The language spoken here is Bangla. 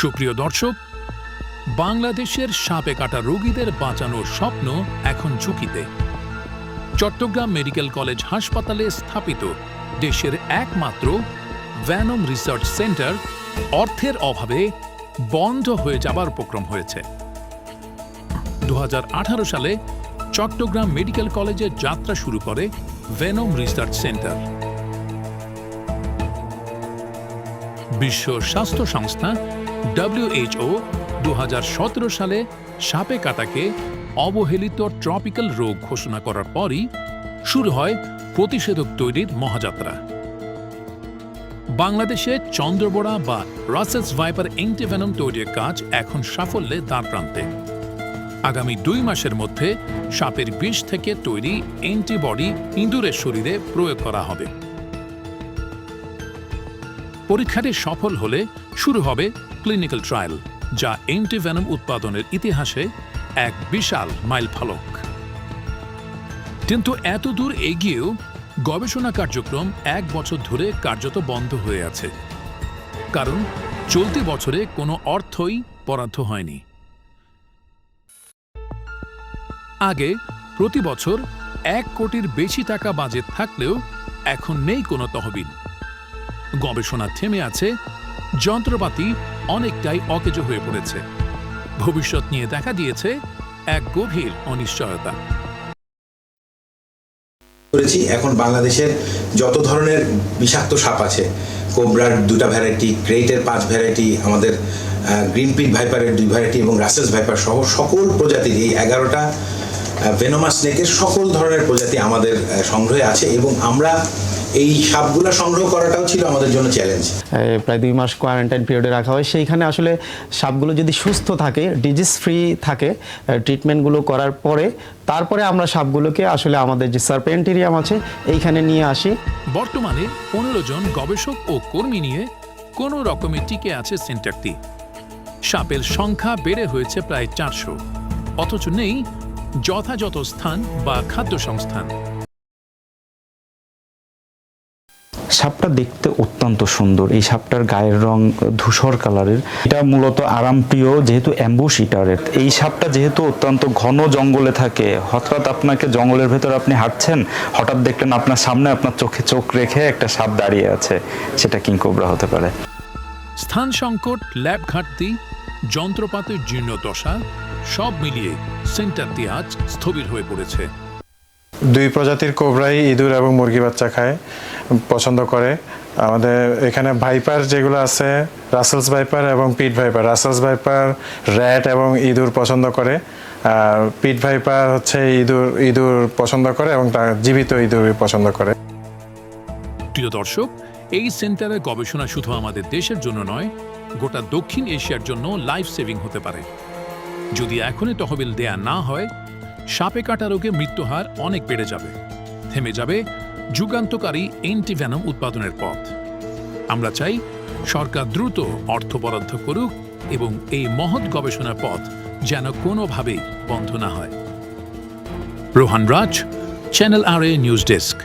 সুপ্রিয় দর্শক, বাংলাদেশের সাপে কাটা রোগীদের বাঁচানোর স্বপ্ন এখন ঝুঁকিতে। চট্টগ্রাম মেডিকেল কলেজ হাসপাতালে স্থাপিত দেশের একমাত্র ভ্যানম রিসার্চ সেন্টার অর্থের অভাবে বন্ধ হয়ে যাবার উপক্রম হয়েছে। দু হাজার আঠারো সালে চট্টগ্রাম মেডিকেল কলেজে যাত্রা শুরু করে ভেনম রিসার্চ সেন্টার। বিশ্ব স্বাস্থ্য সংস্থা ডব্লিউএইচও দু সালে সাপে কাটাকে অবহেলিত ট্রপিক্যাল রোগ ঘোষণা করার পরই শুরু হয় প্রতিষেধক তৈরির মহাযাত্রা। বাংলাদেশে চন্দ্রবোড়া বা রাসেলস ভাইপার এন্টিভেনম তৈরির কাজ এখন সাফল্যে দ্বার প্রান্তে আগামী দুই মাসের মধ্যে সাপের বিষ থেকে তৈরি অ্যান্টিবডি ইঁদুরের শরীরে প্রয়োগ করা হবে। পরীক্ষাটি সফল হলে শুরু হবে ক্লিনিক্যাল ট্রায়াল যা অ্যান্টিভেনম উৎপাদনের ইতিহাসে এক বিশাল মাইলফলক। কিন্তু এত দূর এগিয়েও গবেষণা কার্যক্রম এক বছর ধরে কার্যত বন্ধ হয়ে আছে। কারণ চলতি বছরে কোনো অর্থই বরাদ্দ হয়নি। আগে প্রতি বছর এক কোটির বেশি টাকা বাজেট থাকলেও এখন নেই কোনো তহবিল। গবেষণা থেমে আছে, যন্ত্রপাতি অনেকটাই অকেজো হয়ে পড়েছে। ভবিষ্যৎ নিয়ে দেখা দিয়েছে এক গভীর অনিশ্চয়তা। করেছি, এখন বাংলাদেশের যত ধরনের বিষাক্ত সাপ আছে, কোবরার দুটা ভ্যারাইটি ক্রেটের পাঁচ ভ্যারাইটি আমাদের গ্রিন পিট ভাইপারের দুই ভ্যারাইটি এবং রাসেস ভাইপার সহ সকল প্রজাতির এই এগারোটা ভেনোমাস স্নেকের সকল ধরনের প্রজাতি আমাদের সংগ্রহে আছে এবং আমরা এই সাপগুলো সংগ্রহ করাটাও ছিল আমাদের জন্য চ্যালেঞ্জ প্রায় দুই মাস কোয়ারেন্টাইন পিরিয়ডে রাখা হয়। সেইখানে আসলে সাপগুলো যদি সুস্থ থাকে ডিজিজ ফ্রি থাকে ট্রিটমেন্টগুলো করার পরে তারপরে আমরা সাপগুলোকে আসলে আমাদের যে সার্পেন্টেরিয়াম আছে এইখানে নিয়ে আসি। বর্তমানে পনেরো জন গবেষক ও কর্মী নিয়ে কোনো রকমে টিকে আছে সেন্টারটি। সাপের সংখ্যা বেড়ে হয়েছে প্রায় চারশো। অথচ নেই যথাযথ স্থান বা খাদ্য সংস্থান। সাপটা দেখতে অত্যন্ত সুন্দর। এই সাপটার গায়ের রং ধূসর কালারের। এটা মূলত আরামপ্রিয়, যেহেতু অ্যাম্বুশ ইটারের এই সাপটা যেহেতু অত্যন্ত ঘন জঙ্গলে থাকে, হঠাৎ আপনাকে জঙ্গলের ভেতর আপনি হাঁটছেন, হঠাৎ দেখলেন আপনার সামনে আপনার চোখে চোখ রেখে একটা সাপ দাঁড়িয়ে আছে, সেটা কিংকোবরা হতে পারে। স্থান সংকট, ল্যাব ঘাটতি, যন্ত্রপাতির জীর্ণদশা, সব মিলিয়ে সেন্টারটি আজ স্থবির হয়ে পড়েছে। দুই প্রজাতির কোবরাই ইঁদুর এবং মুরগি বাচ্চা খায়, পছন্দ করে। আমাদের এখানে ভাইপার যেগুলো আছে, রাসেলস ভাইপার এবং pit viper. Russell's viper rat এবং ইঁদুর পছন্দ করে। আর পিট ভাইপার হচ্ছে ইঁদুর ইঁদুর পছন্দ করে এবং তার জীবিত ইঁদুর পছন্দ করে। প্রিয় দর্শক, এই সেন্টারের গবেষণা শুধু আমাদের দেশের জন্য নয়, গোটা দক্ষিণ এশিয়ার জন্য লাইফ সেভিং হতে পারে। যদি এখনই তহবিল দেয়া না হয় সাপে কাটা রোগে মৃত্যুহার অনেক বেড়ে যাবে। থেমে যাবে যুগান্তকারী এন্টিভ্যানম উৎপাদনের পথ। আমরা চাই সরকার দ্রুত অর্থ বরাদ্দ করুক এবং এই মহৎ গবেষণার পথ যেন কোনোভাবেই বন্ধ না হয়। রোহান রাজ চ্যানেল আর এ নিউজ ডেস্ক